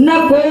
no.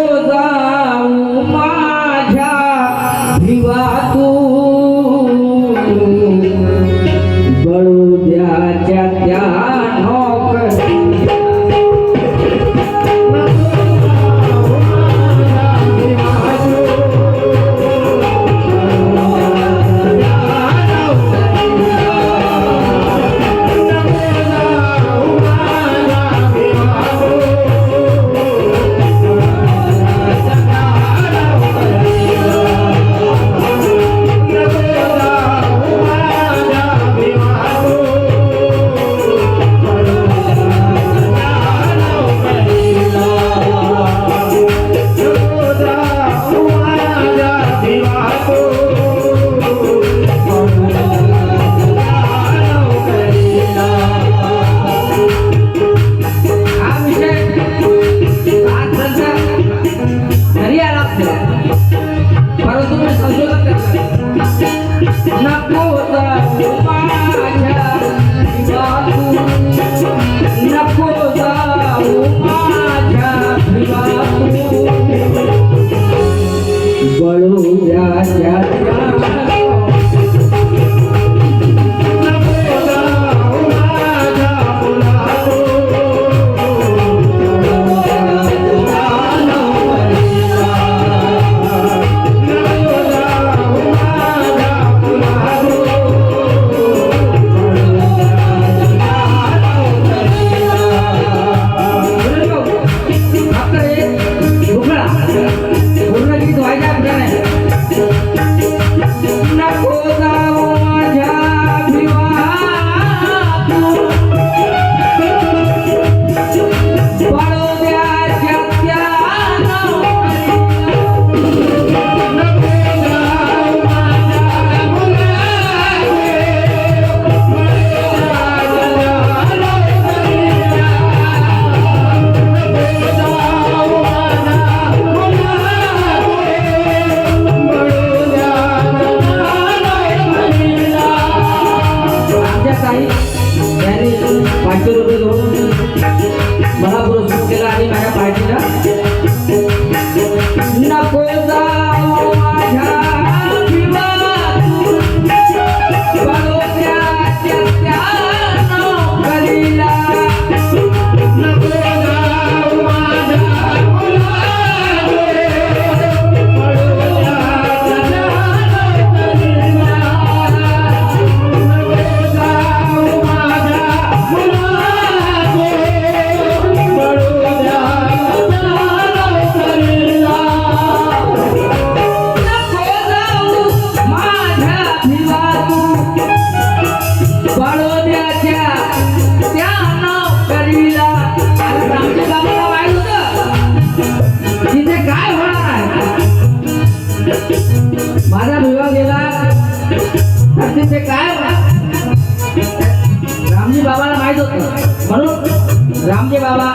Ramdev Baba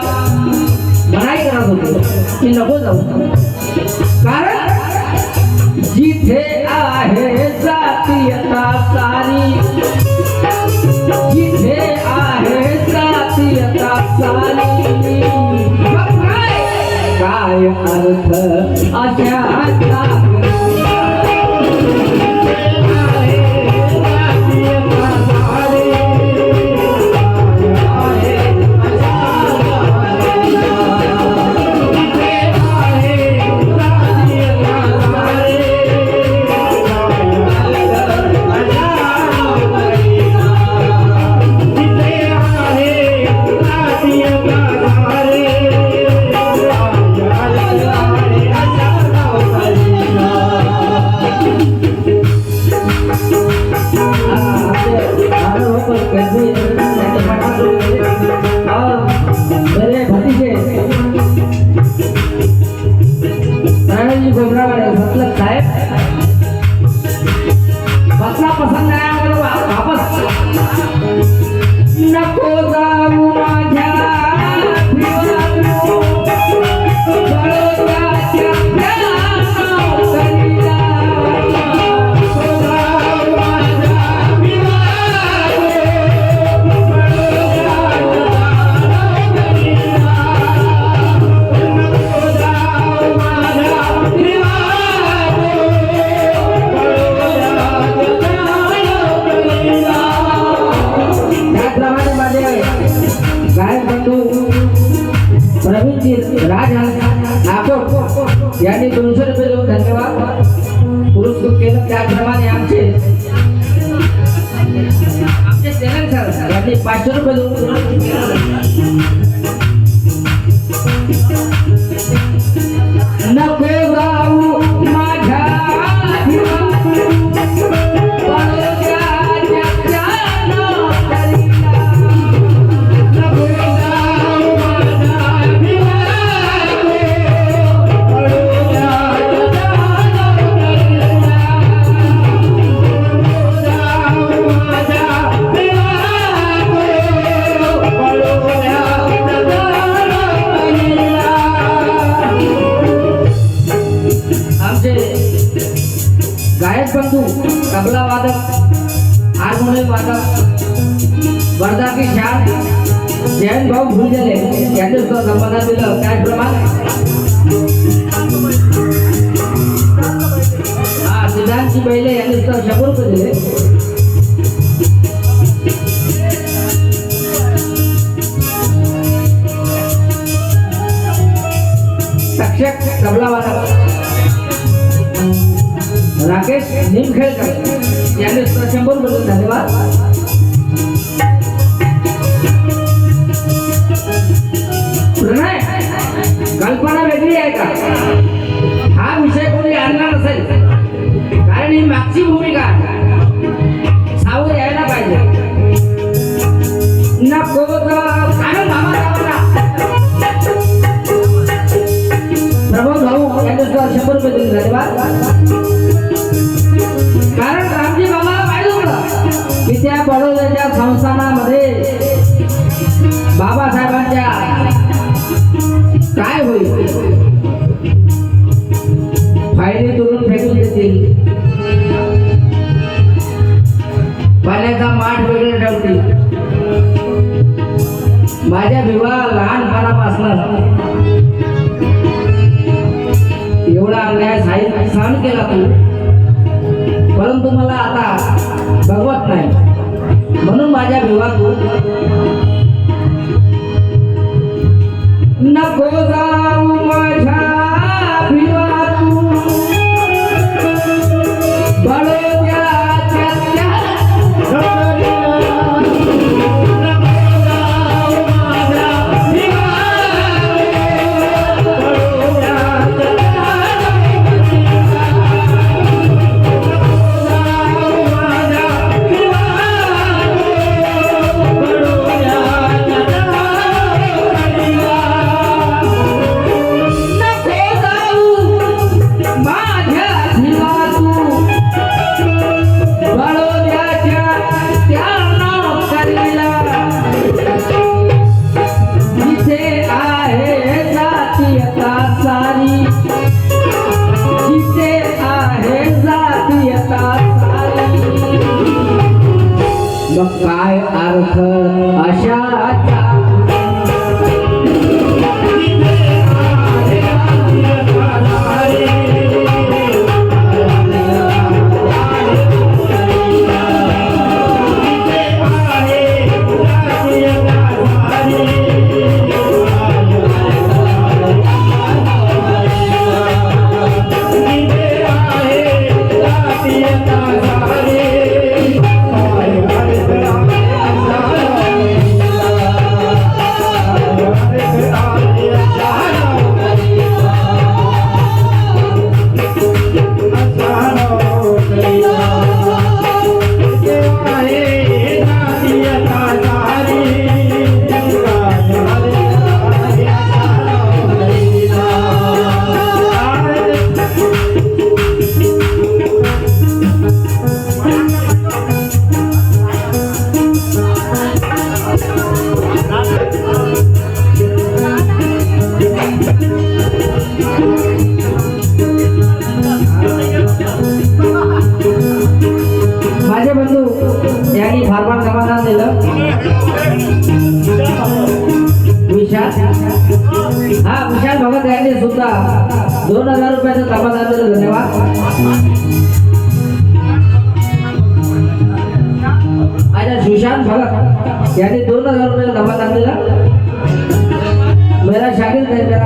मनाई करत होते. की नको जाऊ. कारण जिथे आहे जातीयता सारी जिथे आहे जातीयता सारी काय अर्थ अशा Gracias. ಹತ್ತು ರೂಪಾಯಿ जाकर वर्धा के चार जैन भाव भूल जाए ज्ञानेश्वर संपदा दिल त्याचप्रमाणे हा सिद्धांतची पहिले ज्ञानेश्वर शंभर रुपये दिले તબલાવાળા રાકેશ નીમખેલકર त्याने शंभर बदल धन्यवाद. desde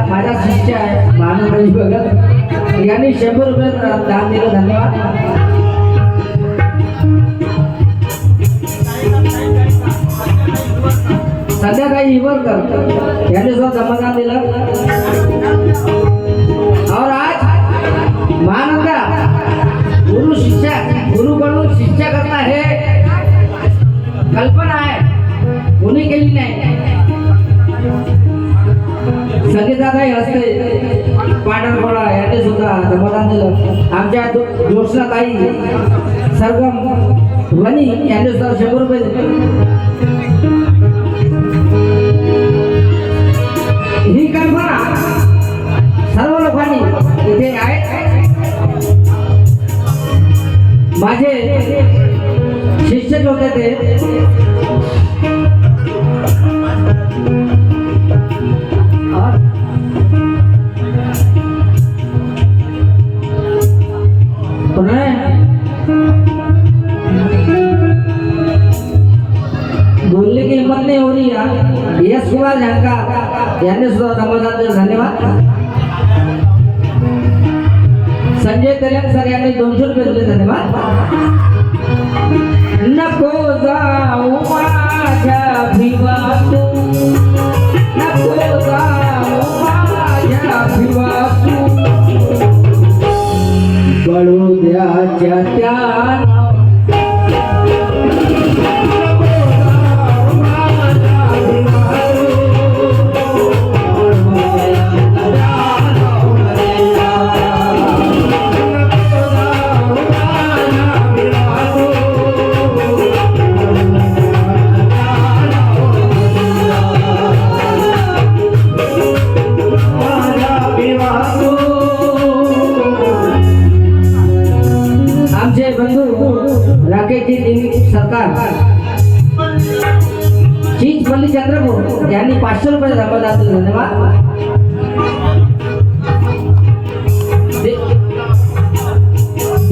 माझा शिष्य आहे महानंदजी भगत. यांनी शंभर रुपये दान दिलं धन्यवाद. संध्याकाळी हिवरकर यांनी सुद्धा समाधान दिलं. और आज महानंदा गुरु शिष्य गुरुकडून शिष्य करणं संगीताताई असते. पांढरकोळा याने सुद्धा समाधान दिलं आमच्या जो- ज्योत्स्नाताई सरगम वनी यांनी सुद्धा शंभर रुपये ही कल्पना सर्व लोकांनी इथे आहे. माझे शिष्य जे होते ते शिवा यश जानका यांनी सुद्धा समाजाचे धन्यवाद. संजय तेलंग सर यांनी दोनशे रुपये दिले धन्यवाद. नको जाऊ माझ्या भिवातू नको जाऊ माझ्या भिवातू कळू द्याच्या त्या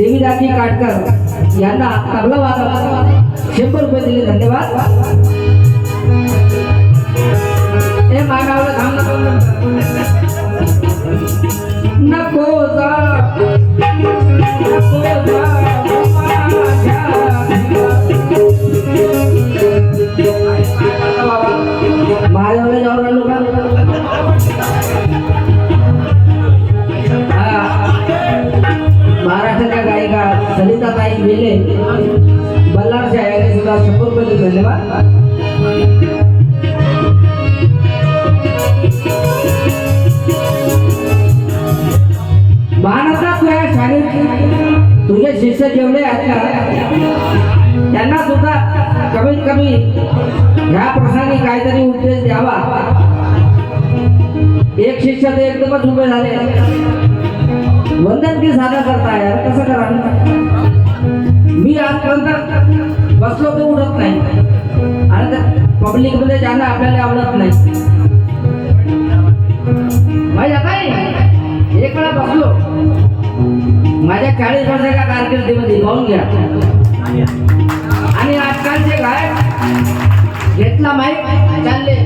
देवीदाजी काटकर यांना तबला वादक शंभर रुपये दिले धन्यवाद. हे मागावलं थांब नको. नको जा. नको जा. माझ्याकडे जाऊन सलिताताई बेले बल्लारच्या याने सुद्धा शंभर धन्यवाद। तुझे शिष्य जेवढे आहेत त्यांना सुद्धा कमीत कमी ह्या प्रसंगी काहीतरी उपदेश द्यावा. एक शिष्य ते एकदमच उभे झाले. वंदन की साधा करता यार कसं करा मी आजपर्यंत बसलो तर उडत नाही. आणि पब्लिकमध्ये जाणं आपल्याला आवडत नाही. माहिती आहे एक वेळा बसलो. माझ्या चाळीस वर्षाच्या कारकिर्दीमध्ये पाहून घ्या आणि आजकालचे गायक घेतला माहीत चालले.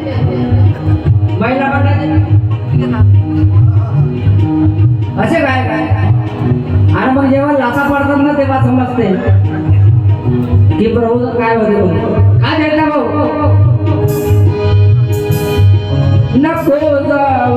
महिला पटाचे असे गायक. आहे आणि मग जेव्हा लाचा पडतात ना तेव्हा समजते. की प्रभू काय होते म्हणून. काय घेतला भाऊ नको जाऊ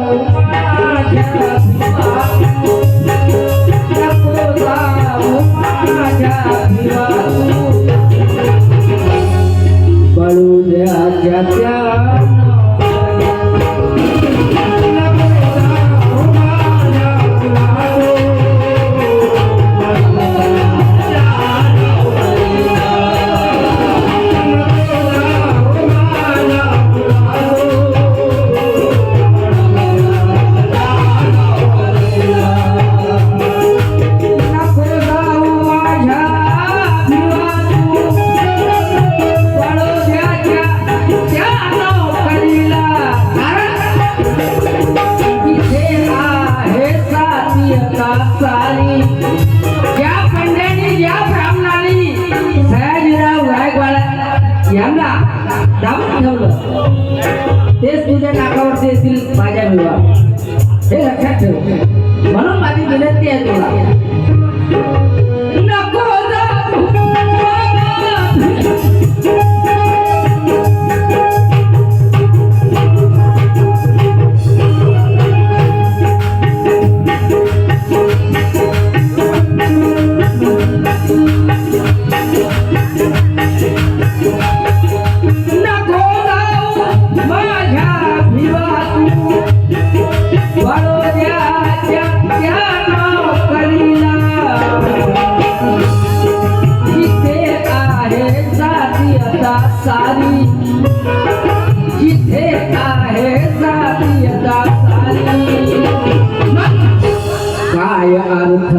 अर्थ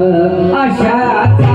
अशाचा